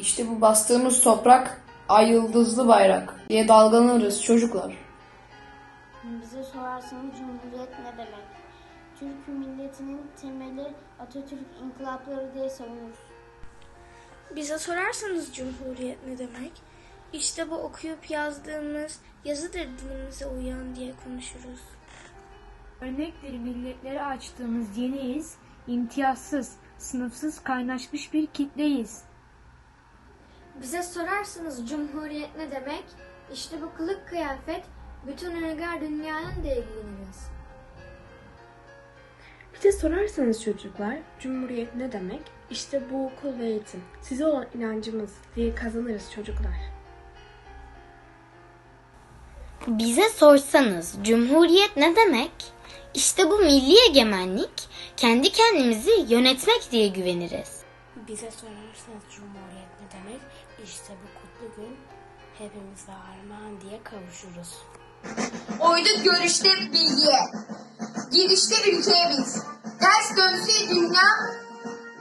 İşte bu bastığımız toprak ay yıldızlı bayrak diye dalgalanırız çocuklar. Bize sorarsanız Cumhuriyet ne demek? Türk milletinin temeli Atatürk inkılapları diye savunuruz. Bize sorarsanız Cumhuriyet ne demek? İşte bu okuyup yazdığımız yazıdır dilimize uyan diye konuşuruz. Örnekleri milletlere açtığımız yeniyiz, imtiyazsız, sınıfsız kaynaşmış bir kitleyiz. Bize sorarsanız cumhuriyet ne demek? İşte bu kılık kıyafet bütün uygar dünyanın diye giyiniriz. Bize sorarsanız çocuklar, Cumhuriyet ne demek? İşte bu okul ve eğitim. Size olan inancımız diye kazanırız çocuklar. Bize sorsanız Cumhuriyet ne demek? İşte bu milli egemenlik, kendi kendimizi yönetmek diye güveniriz. Bize sorarsanız Cumhuriyet ne demek? İşte bu kutlu gün hepimize armağan diye kavuşuruz. Oydu görüşte bilgiye. Gidişte ülkeye biz. Ters dönse dünya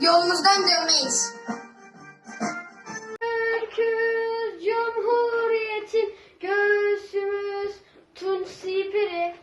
yolumuzdan dönmeyiz. Türk'üz Cumhuriyet'in göğsümüz Tunsi Piri.